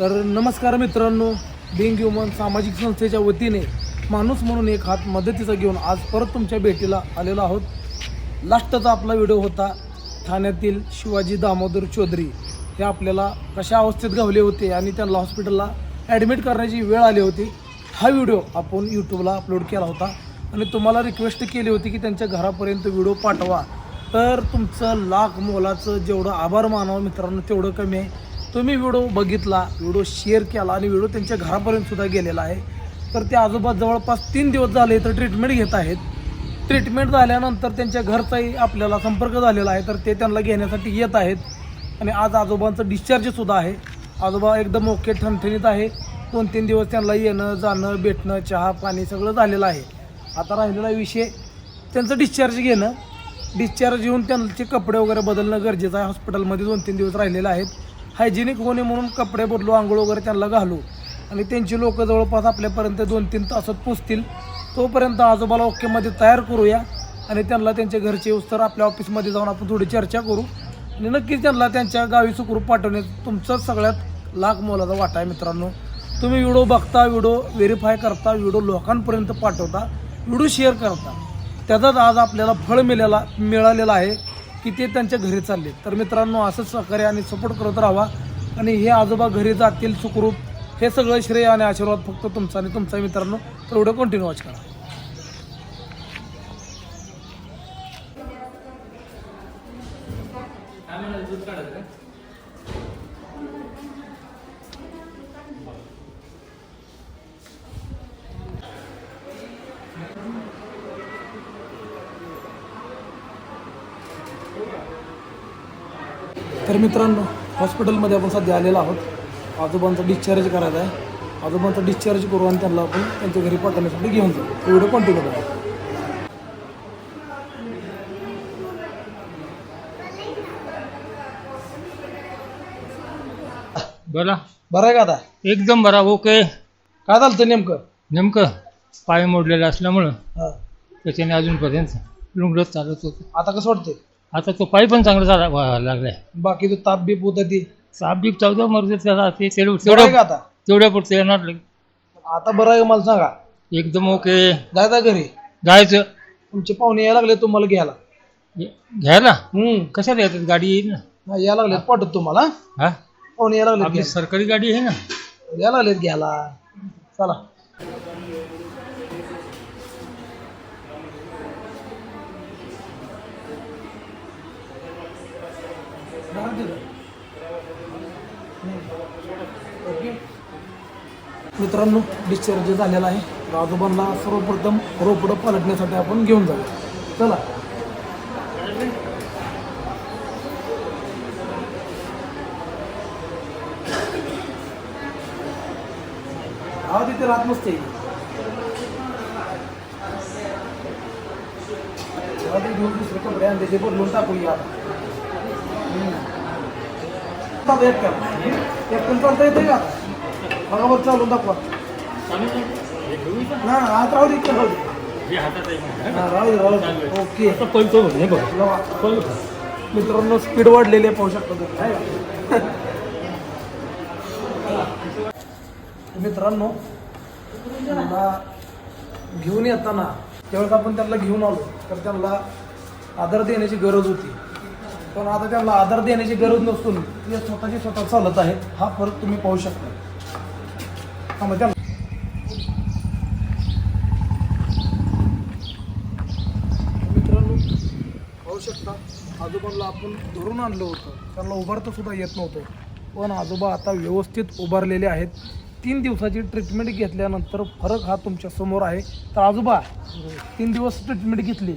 तर नमस्कार मित्रांनो बिंग ह्युमन सामाजिक संस्थेच्या वतीने माणूस म्हणून एक हात मदतीचा घेऊन आज परत तुमच्या भेटीला आलेलो आहोत. लास्टचा आपला व्हिडिओ होता ठाण्यातील शिवाजी दामोदर चौधरी. हे आपल्याला कशा अवस्थेत गावले होते आणि त्यांना हॉस्पिटलला ॲडमिट करण्याची वेळ आली होती हा व्हिडिओ आपण यूट्यूबला अपलोड केला होता. आणि तुम्हाला रिक्वेस्ट केली होती की त्यांच्या घरापर्यंत व्हिडिओ पाठवा. तर तुमचं लाख मोलाचं जेवढं आभार मानावं मित्रांनो तेवढं कमी आहे. तुम्ही व्हिडिओ बघितला व्हिडिओ शेअर केला आणि व्हिडिओ त्यांच्या घरापर्यंत सुद्धा गेलेला आहे. तर ते आजोबा जवळपास तीन दिवस झाले तर ट्रीटमेंट घेत आहेत. ट्रीटमेंट झाल्यानंतर त्यांच्या घरचाही आपल्याला संपर्क झालेला आहे तर ते त्यांना घेण्यासाठी येत आहेत. आणि आज आजोबांचं डिस्चार्जसुद्धा आहे. आजोबा एकदम ओके ठणठणीत आहे. दोन तीन दिवस त्यांना येणं जाणं भेटणं चहा पाणी सगळं झालेलं आहे. आता राहिलेला विषय त्यांचं डिस्चार्ज घेणं. डिस्चार्ज येऊन त्यांचे कपडे वगैरे बदलणं गरजेचं आहे. हॉस्पिटलमध्ये दोन तीन दिवस राहिलेलं आहेत. हायजेनिक होणे म्हणून कपडे बदलू आंघोळ वगैरे त्यांना घालू. आणि त्यांची लोकं जवळपास आपल्यापर्यंत दोन तीन तासात पोचतील. तोपर्यंत आजोबाला ओकेमध्ये तयार करूया आणि त्यांना त्यांच्या घरचे येऊस आपल्या ऑफिसमध्ये जाऊन आपण थोडी चर्चा करू. आणि नक्कीच त्यांना त्यांच्या गावी सुखरूप पाठवणे तुमचं सगळ्यात लाख मोलाचा वाटा आहे मित्रांनो. तुम्ही व्हिडिओ बघता व्हिडिओ व्हेरीफाय करता व्हिडिओ लोकांपर्यंत पाठवता व्हिडिओ शेअर करता. त्याचाच आज आपल्याला फळ मिळाला मिळालेलं आहे. की ते त्यांच्या घरी चालले. तर मित्रांनो असंच सहकार्य आणि सपोर्ट करत राहा आणि हे आजोबा घरी जातील सुखरूप. हे सगळं श्रेय आणि आशीर्वाद फक्त तुमचा आणि तुमचा मित्रांनो. तर एवढं कंटिन्यू वॉच करा. मित्रांनो हॉस्पिटलमध्ये आपण सध्या आलेलो आहोत. आजोबांचा डिस्चार्ज करायचा आहे. आजोबांचा डिस्चार्ज करू आणि त्यांना आपण त्यांच्या घरी पाठवण्यासाठी घेऊन जाऊ. व्हिडिओ कंटिन्यू करा. बोला बरं आहे का आता? एकदम बरा ओके. काय झालं नेमकं? नेमकं पाय मोडलेला असल्यामुळं हां. त्याच्याने अजूनपर्यंत लुंगडत चालत होतं. आता कसं वाटतंय? आता तो पाय पण चांगला व्हायला लागलाय. बाकी तो ताप बीप होता ती. साबजीक चौदा त्याला ते तेवढं बरं आहे का तेवढ्या आता? तेवढ्या पुरतं येणार. आता बरं आहे का मला सांगा? एकदम ओके. जायचा घरी? जायचं. तुमचे पाहुणे यायला लागले तुम्हाला घ्यायला. घ्यायला? हम्म. कशाला येतात? गाडी येईल ना. हा, यायला लागलेत पाठवत तुम्हाला. हा? पाहुणे यायला लागलेत आपली घ्यायला. सरकारी गाडी आहे ना. यायला लागलेत घ्यायला. चला. मित्रांनो डिस्चार्ज झालेला आहे आजोबांना सर्वप्रथम रोपडं पालटण्यासाठी आपण घेऊन जाऊ चला. हा तिथे राहत नसते. ते घेऊन दुसरे कपडे आणि त्याचे बदलून टाकूया. एक कल एक कल चालता येते का? बघा बरं चालून दाखवा. ना राहू दे इकडे राहू दे. हा, राहू दे राहू दे. ओके. लावा. मित्रांनो स्पीड वाढलेली आहे पाहू शकता तुम्ही. आहे का? मित्रांनो त्यांना घेऊन येताना त्यावेळेस आपण त्यांना घेऊन आलो तर त्यांना आधार देण्याची गरज होती. पण आता त्यांना आधार देण्याची गरज नसून ते स्वतःची स्वतः चालत आहेत हा फरक तुम्ही पाहू शकता. मग मित्रांनो पाहू शकता आजोबांना आपण धरून आणलं होतं. त्यांना उभारता सुद्धा येत नव्हतं. पण आजोबा आता व्यवस्थित उभारलेले आहेत. तीन दिवसाची ट्रीटमेंट घेतल्यानंतर फरक हा तुमच्यासमोर आहे. तर आजोबा तीन दिवस ट्रीटमेंट घेतली.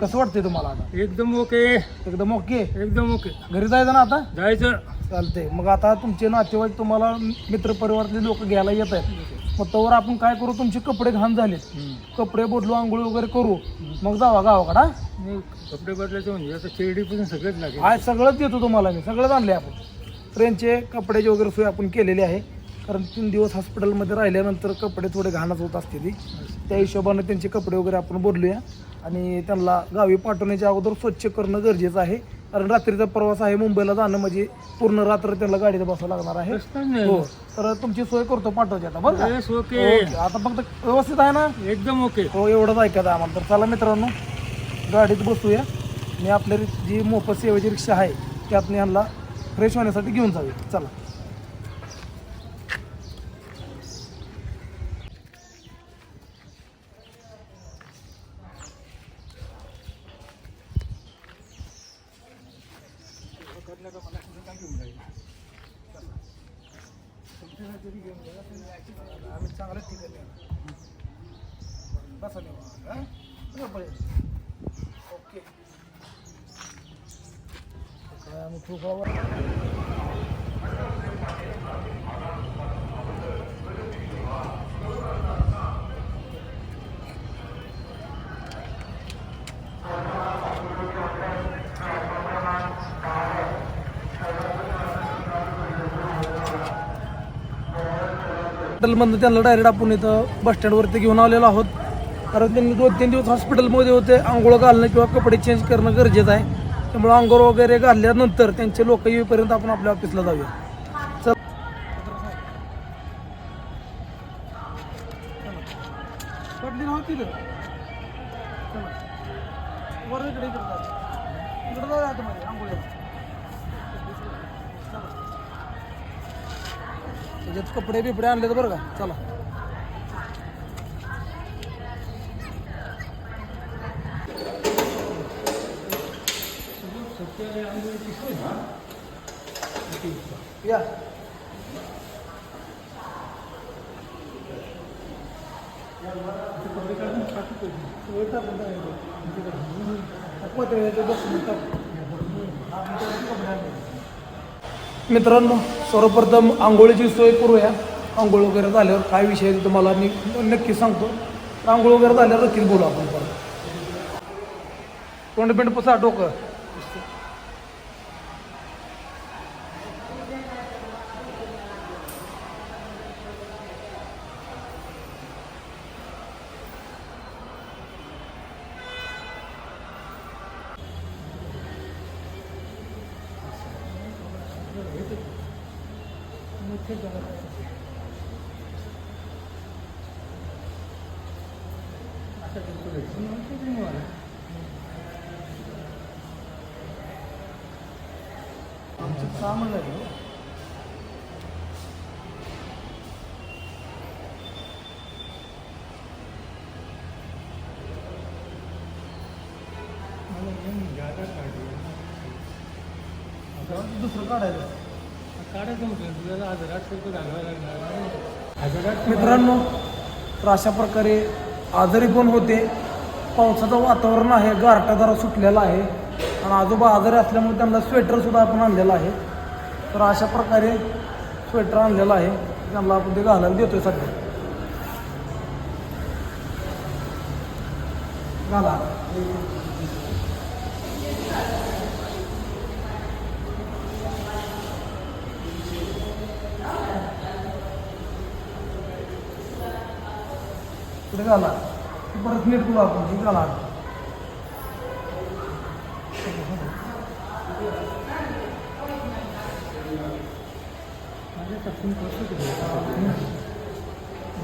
कसं वाटतंय तुम्हाला आता? एकदम ओके एकदम ओके एकदम ओके घरी जायचं ना आता? जायचं. चालते मग आता तुमचे नातेवाईक तुम्हाला मित्रपरिवारातले लोक घ्यायला येत आहेत. मग तोवर आपण काय करू? तुमचे कपडे घाण झाले कपडे बदलू आंघोळ वगैरे करू. मग जावा गावाकडा मी कपडे बदलायचे म्हणजे आता शेरडी पण सगळंच लागेल. आज सगळंच देतो तुम्हाला मी. सगळंच आणले आपण. ट्रेनचे कपड्याची वगैरे सोय आपण केलेली आहे. कारण तीन दिवस हॉस्पिटलमध्ये राहिल्यानंतर कपडे थोडे घाणच होत असते ती त्या हिशोबाने त्यांचे कपडे वगैरे आपण बदलूया आणि त्यांना गावी पाठवण्याच्या अगोदर स्वच्छ करणं गरजेचं आहे. कारण रात्रीचा प्रवास आहे मुंबईला जाणं म्हणजे पूर्ण रात्र त्यांना गाडीत बसावं लागणार आहे. हो तर तुमची सोय करतो पाठवते आता बरं का? ओके. आता फक्त व्यवस्थित आहे ना? एकदम ओके. हो एवढंच ऐकायचं आम्हाला. तर चला मित्रांनो गाडीत बसूया. मी आपल्या रि- जी मोफत सेवेची रिक्षा आहे त्यातनं यांना फ्रेश होण्यासाठी घेऊन जावे चला. हॉटेलमधनं त्यांना डायरेक्ट आपण इथं बस स्टँडवरती घेऊन आलेलो आहोत. कारण त्यांनी दोन तीन दिवस हॉस्पिटलमध्ये होते आंघोळ घालणं किंवा कपडे चेंज करणं गरजेचं आहे. त्यामुळे आंघोळ वगैरे घातल्यानंतर त्यांचे लोक येईपर्यंत आपण आपल्या ऑफिसला जाऊया. चल. हो त्याच्यात कपडे बिपडे आणले तर बरं का. चला. या. मित्रांनो सर्वप्रथम आंघोळीची सोय करूया. आंघोळ वगैरे झाल्यावर काय विषय आहे तुम्हाला मी नक्की सांगतो. आंघोळ वगैरे झाल्यावर नक्कीच बोलू आपण परत. तोंड बिंड पुसा डोकं. आमचं काम झालं दुसरं काढायचं मित्रांनो तर अशा प्रकारे आजारी पण होते. पावसाचं वातावरण आहे गारटा जरा सुटलेला आहे. आणि आजोबा आजारी असल्यामुळे त्यांना स्वेटर सुद्धा आपण आणलेलं आहे. तर अशा प्रकारे स्वेटर आणलेलं आहे. त्यांना आपण ते घालायला देतोय सध्या घाला. पुढे घाला परत नीट करू आपण ठीक घाला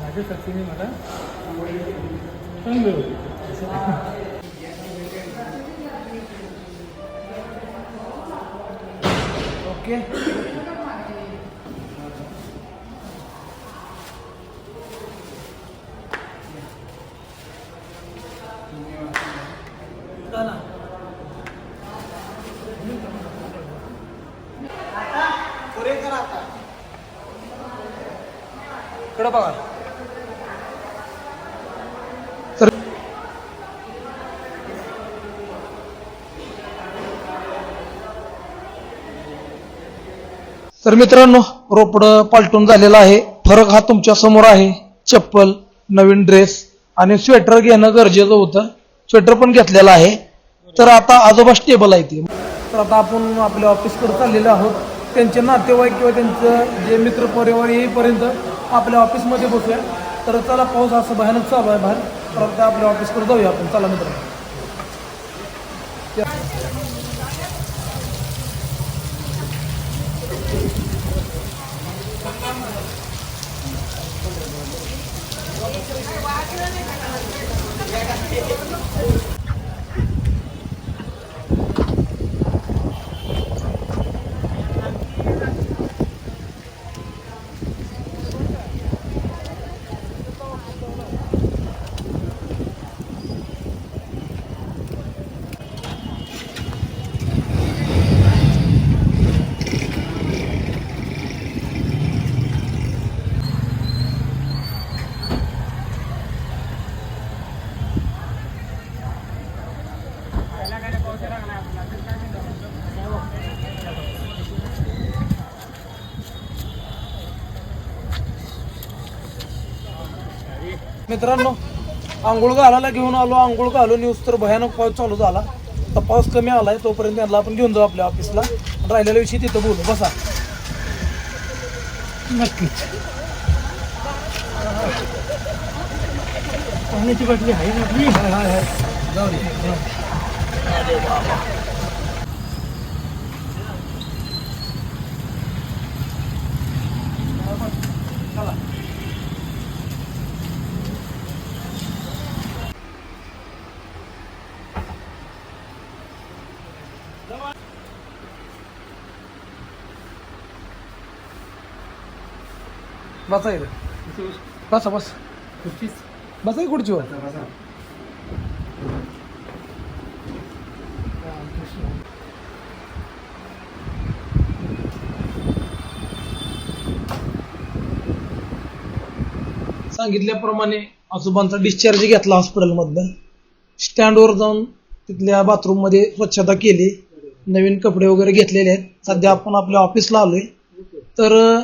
माझ्या साक्षीने मला चांगलं होतं ओके। इकडं बघा. तर मित्रांनो रोपडं पालटून झालेलं आहे. फरक हा तुमच्यासमोर आहे. चप्पल नवीन ड्रेस आणि स्वेटर घेणं गरजेचं होतं. स्वेटर पण घेतलेला आहे. तर आता आजोबा स्टेबल आहे ते. तर आता आपण आपल्या ऑफिसकडे चाललेलो आहोत. त्यांचे नातेवाईक किंवा त्यांचं जे मित्र परिवार येईपर्यंत आपल्या ऑफिसमध्ये बसूया. तर चला पाऊस असं भयानक चालू आहे बाहेर. तर आपल्या ऑफिसकडे जाऊया आपण. चला मित्र मित्रांनो आंघोळ घालायला घेऊन आलो. आंघोळ घालून येऊस तर भयानक पाऊस चालू झाला. तर पाऊस कमी आलाय तोपर्यंत त्यांना आपण घेऊन जाऊ आपल्या ऑफिसला राहिलेल्या विषयी तिथं बोलू. बसा. नक्कीच. पाण्याची बाटली आहे ना? जाऊ बसा इथं. बसा बस. खुर्चीच बसा खुर्चीवर? सांगितल्याप्रमाणे आजोबांचा डिस्चार्ज घेतला हॉस्पिटलमधनं स्टँडवर जाऊन तिथल्या बाथरूममध्ये स्वच्छता केली. नवीन कपडे वगैरे घेतलेले आहेत. सध्या आपण आपल्या ऑफिसला आलोय. तर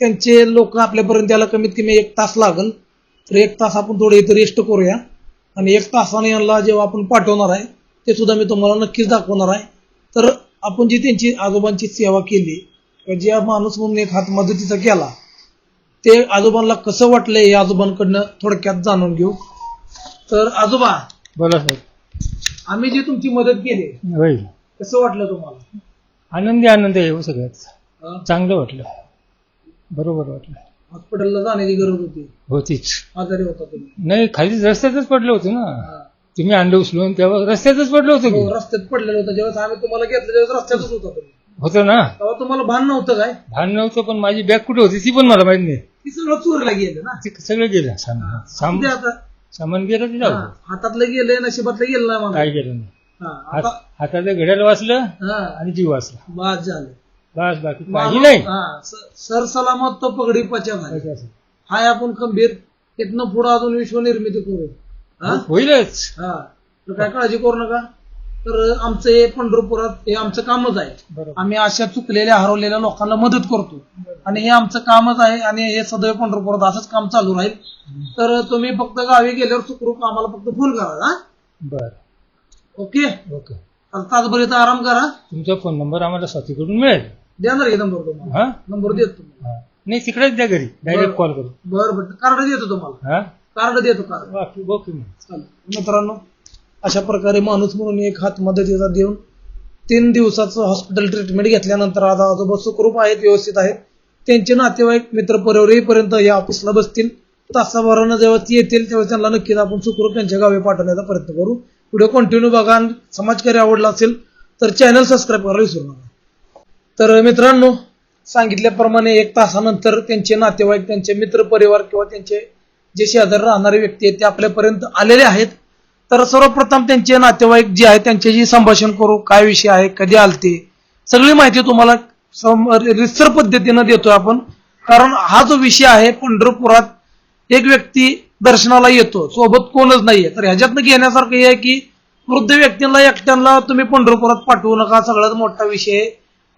त्यांचे लोक आपल्यापर्यंत यायला कमीत कमी एक तास लागल तर एक तास आपण थोडं इथं रेस्ट करूया. आणि एक तासाने यांना जेव्हा आपण पाठवणार आहे ते सुद्धा मी तुम्हाला नक्कीच दाखवणार आहे. तर आपण जी त्यांची आजोबांची सेवा केली किंवा ज्या माणूस म्हणून एक हात मदतीचा केला ते आजोबांना कसं वाटलंय या आजोबांकडनं थोडक्यात जाणून घेऊ. तर आजोबा बोला साहेब. आम्ही जी तुमची मदत केली कसं वाटलं तुम्हाला? आनंदी आनंद आहे हो सगळ्यात. हं? चांगलं वाटलं. बरोबर वाटलं. हॉस्पिटलला जाण्याची गरज होती. होतीच. आजारी होता तुम्ही. नाही खाली रस्त्यातच पडलं होतं ना. हा. तुम्ही आणलं उचलून तेव्हा रस्त्यातच पडलं होतं हो, की रस्त्यात पडलेलं होतं. जेव्हा आम्ही तुम्हाला घेतलं तेव्हा रस्त्यातच होता तुम्ही. होतं ना. तेव्हा तुम्हाला भान नव्हतं काय? भान नव्हतं पण माझी बॅग कुठे होती ती पण मला माहीत नाही. ती सगळं चोरीला गेलं ना. ते सगळं गेलं. सामान साम- ते आता? सामान गेलं ते जाऊ हा, हातातलं गेलंय नशिबातलं गेलं नाही काय गेलं नाही. हा, हात- आता हाताचं घड्याळ वाचलं हा, आणि जीव वाचला. बाद झालं. बस बाकी काही नाही. हा, सरसलामत तो पगडी पचा. हाय आपण खंबीर इथनं पुढे अजून विश्वनिर्मिती करू. हा? होईलच. हा. तर काय काळजी करू नका. तर आमचं हे पंढरपुरात हे आमचं कामच आहे. आम्ही अशा चुकलेल्या हरवलेल्या लोकांना मदत करतो. आणि हे आमचं कामच आहे आणि हे सदैव पंढरपुरात असंच काम चालू राहील. तर तुम्ही फक्त गावी गेल्यावर सुखरूप आम्हाला फक्त फोन करा हा? बर. ओके? ओके. आता तासभर इथं आराम करा. तुमचा फोन नंबर आम्हाला साथीकडून मिळेल. देणार नंबर तुम्हाला? हा? नंबर देतो तुम्हाला. हा. नाही तिकडेच द्या घरी. डायरेक्ट कॉल करू बरं बरं कार्ड देतो तुम्हाला. हा? कार्ड देतो कार्ड बाकी ओके मग चालेल. मित्रांनो अशा प्रकारे माणूस म्हणून एक हात मदतीचा देऊन तीन दिवसाचं हॉस्पिटल ट्रीटमेंट घेतल्यानंतर आता आजोबा सुखरूप आहेत व्यवस्थित आहेत. त्यांचे नातेवाईक मित्र परिवार येईपर्यंत या ऑफिसला बसतील. तासाभरानं जेव्हा ती येतील तेव्हा त्यांना नक्कीच आपण सुखरूप त्यांच्या गावी पाठवण्याचा प्रयत्न करू. व्हिडिओ कंटिन्यू बघा आणि समाजकार्य आवडला असेल तर चॅनल सबस्क्राईब करायला विसरू नका. तर मित्रांनो सांगितल्याप्रमाणे एक तासानंतर त्यांचे नातेवाईक त्यांचे मित्र परिवार किंवा त्यांचे जे शेजारी राहणारे व्यक्ती आहेत ते आपल्यापर्यंत आलेले आहेत तर सर्वप्रथम त्यांचे नातेवाईक जे आहेत त्यांच्याशी संभाषण करू काय विषय आहे कधी आलते सगळी माहिती तुम्हाला सम- पद्धतीनं देतोय आपण कारण हा जो विषय आहे पंढरपुरात एक व्यक्ती दर्शनाला येतो सोबत कोणच नाहीये तर ह्याच्यातनं घेण्यासारखं हे आहे की वृद्ध व्यक्तींना एकट्यांना तुम्ही पंढरपुरात पाठवू नका सगळ्यात मोठा विषय आहे.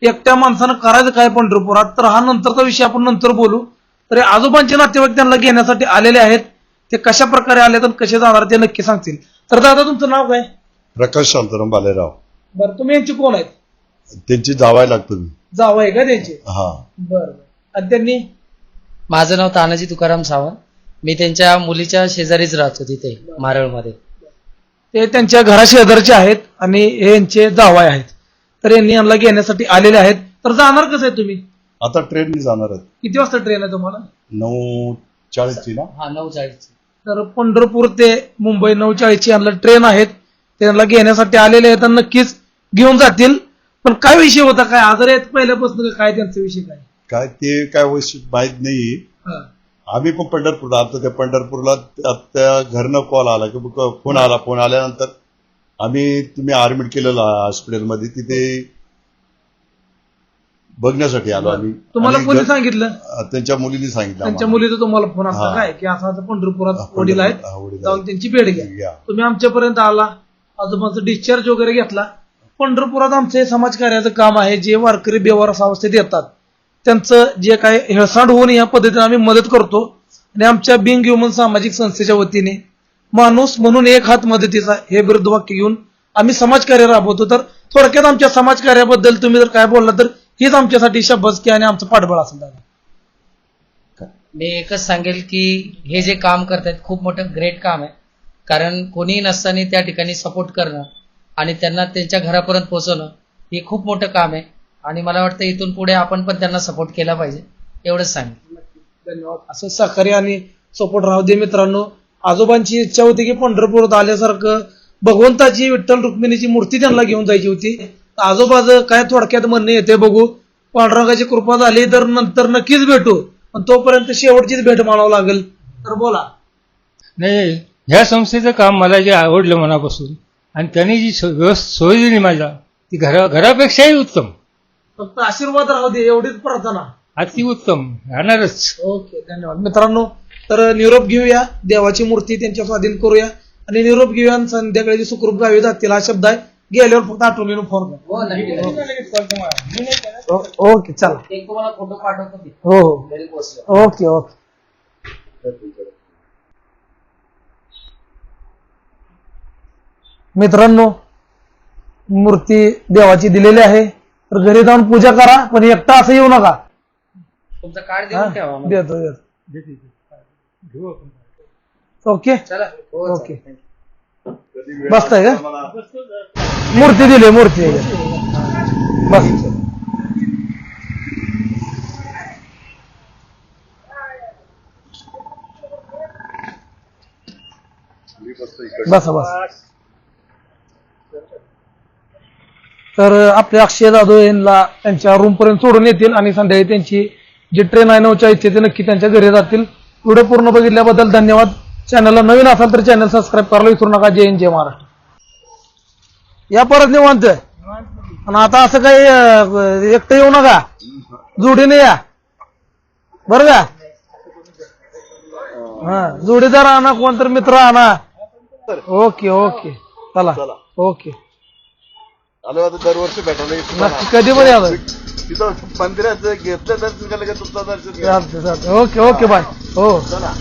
एकट्या माणसानं करायचं काय पंढरपुरात तर हा नंतरचा विषय आपण नंतर बोलू. तर हे आजोबांचे नातेवाईक त्यांना घेण्यासाठी आलेले आहेत. ते कशा प्रकारे आले तर कसे जाणार ते नक्की सांगतील. तर दादा तुमचं नाव काय? प्रकाश शांताराम बालेराव. बरं तुम्ही यांचे कोण आहेत? त्यांची जावाय लागतो मी. जावं आहे का त्यांचे? हा. बरं आणि त्यांनी? माझं नाव तानाजी तुकाराम सावंत. मी त्यांच्या मुलीच्या शेजारीच राहतो तिथे मारळमध्ये. ते त्यांच्या घरा शेजारचे आहेत आणि हे यांचे जावाय आहेत. तर यांनी यांना घेण्यासाठी आलेले आहेत. तर जाणार कसं आहे तुम्ही? आता ट्रेनने जाणार आहेत. किती वाजता ट्रेन आहे तुम्हाला? नऊ चाळीसची ना? हा नऊ चाळीस तर पंढरपूर ते मुंबई नऊ चाळीसची यांना ट्रेन आहेत. त्यांना घेण्यासाठी आलेले आहेत आणि नक्कीच घेऊन जातील. पण काय विषय होता? काय आजार आहेत पहिल्यापासून का काय त्यांचा विषय काय? काय ते काय वैशिष्ट माहीत नाही हा. आम्ही पण पंढरपूरला आता त्या पंढरपूरला त्या- त्या घरनं कॉल आला की फोन आला. फोन आल्यानंतर आम्ही तुम्ही ऍडमिट केलेलं हॉस्पिटलमध्ये तिथे बघण्यासाठी आलो आम्ही. तुम्हाला आणि कोणी घर- सांगितलं? त्यांच्या मुलीने सांगितलं त्यांच्या आम्हाला. मुलीचा तुम्हाला फोन असता हा. काय? की असं असं पंढरपुरात वडील आहेत. हा, वडील आहेत. जाऊन त्यांची भेट घ्या. तुम्ही आमच्यापर्यंत आला. आजोबांचा डिस्चार्ज वगैरे घेतला. पंढरपुरात आमचं हे समाजकार्याचं काम आहे जे वारकरी बेवारस अवस्थेत येतात. त्यांचं जे काय हेळसांड होऊन या पद्धतीने आम्ही मदत करतो. आणि आमच्या बिंग ह्युमन सामाजिक संस्थेच्या वतीने माणूस म्हणून एक हात मदतीचा हे बिरुद्ध वाक्य घेऊन आम्ही समाजकार्य राबवतो. तर थोडक्यात आमच्या समाजकार्याबद्दल तुम्ही जर काय बोलला तर हीच आमच्यासाठी शब्बसकी आणि आमचं पाठबळ असेल दादा. मी एकच सांगेल की हे जे काम करतायत खूप मोठं ग्रेट काम आहे. कारण कोणीही नसताना त्या ठिकाणी सपोर्ट करणं आणि त्यांना त्यांच्या घरापर्यंत पोहोचवणं हे खूप मोठं काम आहे. आणि मला वाटतं इथून पुढे आपण पण त्यांना सपोर्ट केला पाहिजे. एवढंच सांगेल. धन्यवाद. असं सहकार्य आणि सपोर्ट राहू दे मित्रांनो. आजोबांची इच्छा होती की पंढरपुरात आल्यासारखं भगवंताची विठ्ठल रुक्मिणीची मूर्ती त्यांना घेऊन जायची होती. आजोबाज काय थोडक्यात म्हणणे येते बघू. पांडुरंगाची कृपा झाली तर नंतर नक्कीच भेटू. पण तोपर्यंत शेवटचीच भेट मानावं लागेल. तर बोला. नाही ह्या संस्थेचं काम मला जे आवडलं मनापासून आणि त्यांनी जी सोय दिली माझ्या ती घरा घरापेक्षाही उत्तम. फक्त आशीर्वाद राहू दे एवढीच प्रार्थना. अतिउत्तम राहणारच. ओके धन्यवाद. मित्रांनो तर निरोप घेऊया देवाची मूर्ती त्यांच्या स्वाधीन करूया. आणि निरोप घेऊया संध्याकाळी जे सुखरूप गावी जातील हा शब्द आहे गेल्यावर फक्त आठवणीनं फोन कर. हो ओ- ओके चला. एक तुम्हाला फोटो पाठवतो मी. हो हो. Okay okay. मित्रांनो मूर्ती देवाची दिलेली आहे. तर घरी जाऊन पूजा करा पण एकटा असं येऊ नका. तुमचा कार्ड हा? देऊन ठेवा मला. देतो देतो. घेऊ आपण? ओके. चला. हो ओके. बसताय का? मूर्ती दिली मूर्ती. बस. बसा बस. तर आपले अक्षय जाधव यांना त्यांच्या रूम पर्यंत सोडून येतील आणि संध्याकाळी त्यांची जी ट्रेन आहे नऊच्या इथे ते नक्की त्यांच्या घरी जातील. व्हिडिओ पूर्ण बघितल्याबद्दल धन्यवाद. चॅनलला नवीन असाल तर चॅनल सबस्क्राईब करायला विसरू नका. जय हिंद जय महाराष्ट्र. या परत निवांत आणि आता असं काही एकटं येऊ नका. जोडीने या. बरं का? हा जोडीदार आणा कोणतर मित्र आणा. Okay okay. चला. चला. ओके. आलो आता दरवर्षी भेटायला. नक्की कधी पण यावं तिथं मंदिरात घेतलं दर्शन केलं का तुमचं दर्शन घ्या. चालते चालते ओके ओके बाय. हो. चला.